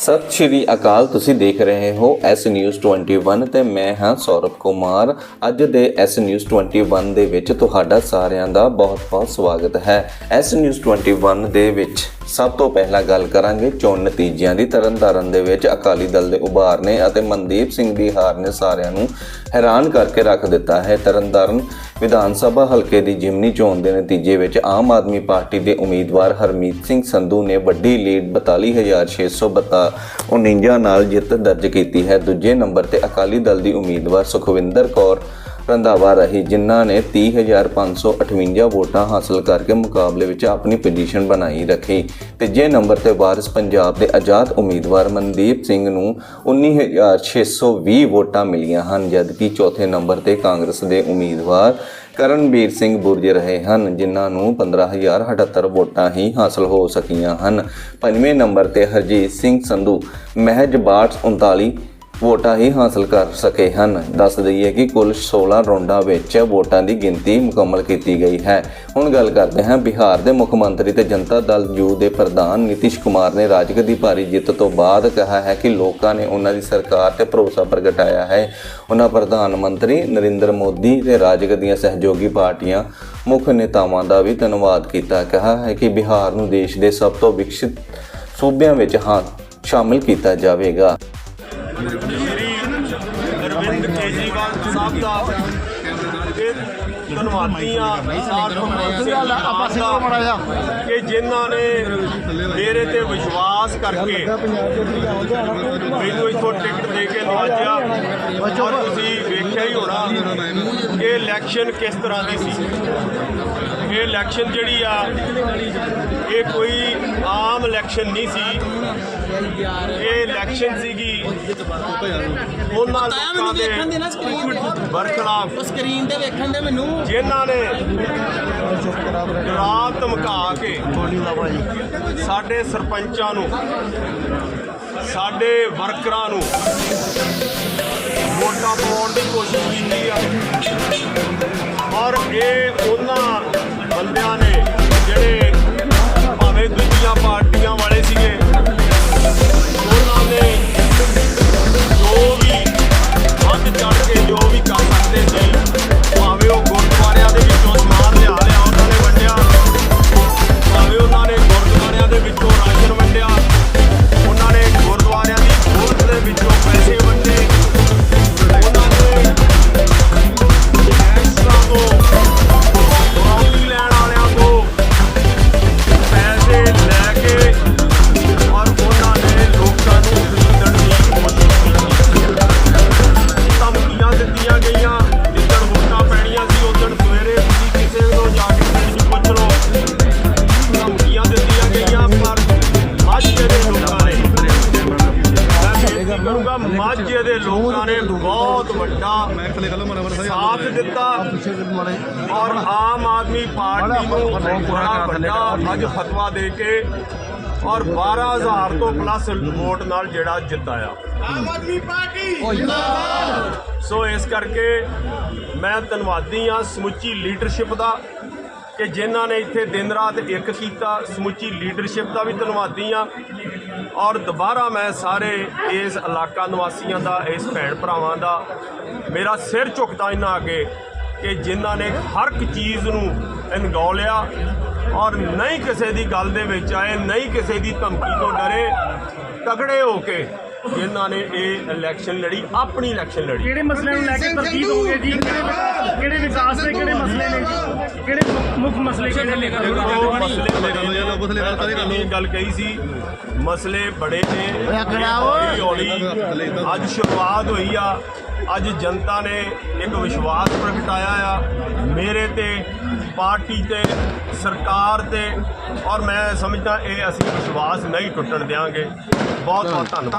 ਸਤਿ ਸ਼੍ਰੀ ਅਕਾਲ, ਤੁਸੀਂ ਦੇਖ ਰਹੇ ਹੋ ਐਸ ਨਿਊਜ਼ 21 ਤੇ ਮੈਂ ਹਾਂ ਸੌਰਭ ਕੁਮਾਰ। ਅੱਜ ਦੇ ਐਸ ਨਿਊਜ਼ 21 ਦੇ ਵਿੱਚ ਤੁਹਾਡਾ ਸਾਰਿਆਂ ਦਾ ਬਹੁਤ-ਬਹੁਤ ਸਵਾਗਤ ਹੈ। ਐਸ ਨਿਊਜ਼ 21 ਦੇ ਵਿੱਚ ਸਭ ਤੋਂ ਪਹਿਲਾਂ ਗੱਲ ਕਰਾਂਗੇ ਚੋਣ ਨਤੀਜਿਆਂ ਦੀ। ਤਰਨਤਾਰਨ ਦੇ ਵਿੱਚ ਅਕਾਲੀ ਦਲ ਦੇ ਉਭਾਰ ਨੇ ਅਤੇ ਮਨਦੀਪ ਸਿੰਘ ਦੀ ਹਾਰ ਨੇ ਸਾਰਿਆਂ ਨੂੰ ਹੈਰਾਨ ਕਰਕੇ ਰੱਖ ਦਿੱਤਾ ਹੈ। ਤਰਨਤਾਰਨ ਵਿਧਾਨ ਸਭਾ ਹਲਕੇ ਦੀ ਜਿਮਨੀ ਚੋਣ ਦੇ ਨਤੀਜੇ ਵਿੱਚ ਆਮ ਆਦਮੀ ਪਾਰਟੀ ਦੇ ਉਮੀਦਵਾਰ ਹਰਮੀਤ ਸਿੰਘ ਸੰਧੂ ਨੇ ਵੱਡੀ ਲੀਡ 42649 ਨਾਲ ਜਿੱਤ ਦਰਜ ਕੀਤੀ ਹੈ। ਦੂਜੇ ਨੰਬਰ ਤੇ ਅਕਾਲੀ ਦਲ ਦੀ ਉਮੀਦਵਾਰ ਸੁਖਵਿੰਦਰ ਕੌਰ ਰੰਧਾਵਾ ਰਹੀ ਜਿਨ੍ਹਾਂ ਨੇ 30558 ਵੋਟਾਂ ਹਾਸਲ ਕਰਕੇ ਮੁਕਾਬਲੇ ਵਿੱਚ ਆਪਣੀ ਪੋਜੀਸ਼ਨ ਬਣਾਈ ਰੱਖੀ। ਤੀਜੇ ਨੰਬਰ ਤੇ ਵਾਰਿਸ ਪੰਜਾਬ ਦੇ ਆਜ਼ਾਦ ਉਮੀਦਵਾਰ ਮਨਦੀਪ ਸਿੰਘ ਨੂੰ 19620 ਵੋਟਾਂ ਮਿਲੀਆਂ ਹਨ, ਜਦਕਿ ਚੌਥੇ ਨੰਬਰ ਤੇ ਕਾਂਗਰਸ ਦੇ ਉਮੀਦਵਾਰ ਕਰਨਬੀਰ ਸਿੰਘ ਬੁਰਜ ਰਹੇ ਹਨ, ਜਿਨ੍ਹਾਂ ਨੂੰ 15078 ਵੋਟਾਂ ਹੀ ਹਾਸਲ ਹੋ ਸਕੀਆਂ ਹਨ। ਪੰਜਵੇਂ ਨੰਬਰ ਤੇ ਹਰਜੀਤ ਸਿੰਘ ਸੰਧੂ, ਮਹਿਜ 6239 ਵੋਟਾਂ ਹੀ ਹਾਸਲ ਕਰ ਸਕੇ ਹਨ। ਦੱਸ ਦਈਏ ਕਿ ਕੁੱਲ 16 ਰੌਂਡਾਂ ਵਿੱਚ ਵੋਟਾਂ ਦੀ ਗਿਣਤੀ ਮੁਕੰਮਲ ਕੀਤੀ ਗਈ ਹੈ। ਹੁਣ ਗੱਲ ਕਰਦੇ ਹਾਂ ਬਿਹਾਰ ਦੇ ਮੁੱਖ ਮੰਤਰੀ ਤੇ ਜਨਤਾ ਦਲ ਯੂ ਦੇ ਪ੍ਰਧਾਨ ਨਿਤਿਸ਼ ਕੁਮਾਰ ਨੇ ਰਾਜਗ ਦੀ ਭਾਰੀ ਜਿੱਤ ਤੋਂ ਬਾਅਦ ਕਿਹਾ ਹੈ ਕਿ ਲੋਕਾਂ ਨੇ ਉਹਨਾਂ ਦੀ ਸਰਕਾਰ ਤੇ ਭਰੋਸਾ ਪ੍ਰਗਟਾਇਆ ਹੈ। ਉਹਨਾਂ ਪ੍ਰਧਾਨ ਮੰਤਰੀ ਨਰਿੰਦਰ ਮੋਦੀ ਤੇ ਰਾਜਗ ਦੀਆਂ ਸਹਿਯੋਗੀ ਪਾਰਟੀਆਂ ਮੁੱਖ ਨੇਤਾਵਾਂ ਦਾ ਵੀ ਧੰਨਵਾਦ ਕੀਤਾ। ਕਿਹਾ ਹੈ ਕਿ ਬਿਹਾਰ ਨੂੰ ਦੇਸ਼ ਦੇ ਸਭ ਤੋਂ ਵਿਕਸਿਤ ਸੂਬਿਆਂ ਵਿੱਚ ਹਾਂ ਸ਼ਾਮਿਲ ਕੀਤਾ ਜਾਵੇਗਾ। ਸ਼੍ਰੀ ਅਰਵਿੰਦ ਕੇਜਰੀਵਾਲ ਸਾਹਿਬ ਦਾ ਇਹ ਧੰਨਵਾਦੀ ਆ ਸਾਧ ਦਾ ਕਿ ਜਿਨ੍ਹਾਂ ਨੇ ਮੇਰੇ ਤੇ ਵਿਸ਼ਵਾਸ ਕਰਕੇ ਮੈਨੂੰ ਇੱਥੋਂ ਟਿਕਟ ਦੇ ਕੇ ਨਵਾਜਿਆ ਔਰ ਤੁਸੀਂ ਵੇਖਿਆ ਹੀ ਹੋਣਾ ਕਿ ਇਲੈਕਸ਼ਨ ਕਿਸ ਤਰ੍ਹਾਂ ਦੀ ਸੀ। ਇਹ ਇਲੈਕਸ਼ਨ ਜਿਹੜੀ ਆ, ਇਹ ਕੋਈ ਆਮ ਇਲੈਕਸ਼ਨ ਨਹੀਂ ਸੀ। ਇਹ ਇਲੈਕਸ਼ਨ ਸੀਗੀ। ਉਹਨਾਂ ਤਾਇਆ ਲੋਕਾਂ ਮੈਨੂੰ ਵੇਖਣ ਦੇ ਦੇ ਨਾ ਸਕਰੀਨ ਤੇ ਬਰਖਲਾਫ। ਉਹ ਸਕਰੀਨ ਤੇ ਵੇਖਣ ਦੇ ਮੈਨੂੰ। ਜਿਨ੍ਹਾਂ ਨੇ ਡਰਾ ਧਮਕਾ ਕੇ ਸਾਡੇ ਸਰਪੰਚਾਂ ਨੂੰ ਸਾਡੇ ਵਰਕਰਾਂ ਨੂੰ ਵੋਟਾਂ ਪਾਉਣ ਮਾਝੇ ਦੇ ਲੋਕਾਂ ਨੇ ਬਹੁਤ ਵੱਡਾ ਸਾਥ ਦਿੱਤਾ ਔਰ ਆਮ ਆਦਮੀ ਪਾਰਟੀ ਨੂੰ ਬੜਾ ਵੱਡਾ ਅੱਜ ਫਤਵਾ ਦੇ ਕੇ ਔਰ 12000 ਤੋਂ ਪਲੱਸ ਵੋਟ ਨਾਲ ਜਿਹੜਾ ਜਿੱਤਾਇਆ ਸੋ ਇਸ ਕਰਕੇ ਮੈਂ ਧੰਨਵਾਦੀ ਆ ਸਮੁੱਚੀ ਲੀਡਰਸ਼ਿਪ ਦਾ ਕਿ ਜਿਨ੍ਹਾਂ ਨੇ ਇੱਥੇ ਦਿਨ ਰਾਤ ਇੱਕ ਕੀਤਾ ਸਮੁੱਚੀ ਲੀਡਰਸ਼ਿਪ ਦਾ ਵੀ ਧੰਨਵਾਦੀ ਆ ਔਰ ਦੁਬਾਰਾ ਮੈਂ ਸਾਰੇ ਇਸ ਇਲਾਕਾ ਨਿਵਾਸੀਆਂ ਦਾ ਇਸ ਭੈਣ ਭਰਾਵਾਂ ਦਾ ਮੇਰਾ ਸਿਰ ਝੁਕਦਾ ਇਹਨਾਂ ਅੱਗੇ ਕਿ ਜਿਨ੍ਹਾਂ ਨੇ ਹਰ ਇੱਕ ਚੀਜ਼ ਨੂੰ ਅਣਗੌਲਿਆ ਔਰ ਨਹੀਂ ਕਿਸੇ ਦੀ ਗੱਲ ਦੇ ਵਿੱਚ ਆਏ ਨਹੀਂ ਕਿਸੇ ਦੀ ਧਮਕੀ ਤੋਂ ਡਰੇ ਤਗੜੇ ਹੋ ਕੇ ਜਿਨ੍ਹਾਂ ਨੇ ਇਹ ਇਲੈਕਸ਼ਨ ਲੜੀ ਆਪਣੀ ਇਲੈਕਸ਼ਨ ਲੜੀ। ਕਿਹੜੇ ਮਸਲੇ ਨੂੰ ਲੈ ਕੇ ਤਰਜੀਹ ਦੋਗੇ ਜੀ? ਕਿਹੜੇ ਵਿਕਾਸ ਦੇ ਕਿਹੜੇ ਮਸਲੇ ਨੇ? ਜੀ ਕਿਹੜੇ ਮੁੱਖ- ਮਸਲੇ ਕਿਹੜੇ ਨੇ? ਉਹ ਮਸਲੇ ਬੜੇ ਨੇ। ਮੈਂ ਗੱਲ ਕਹੀ ਸੀ ਮਸਲੇ ਬੜੇ ਨੇ। ਹੌਲੀ ਹੌਲੀ ਅੱਜ ਸ਼ੁਰੂਆਤ ਹੋਈ ਆ। ਅੱਜ ਜਨਤਾ ਨੇ ਇੱਕ ਵਿਸ਼ਵਾਸ ਪ੍ਰਗਟਾਇਆ ਆ। ਮੇਰੇ ਤੇ ਪਾਰਟੀ ਤੇ ਸਰਕਾਰ ਤੇ। ਔਰ ਮੈਂ ਸਮਝਦਾ ਇਹ ਅਸੀਂ ਵਿਸ਼ਵਾਸ ਨਹੀਂ ਟੁੱਟਣ ਦੇਵਾਂਗੇ ਬਹੁਤ ਬਹੁਤ ਧੰਨਵਾਦ।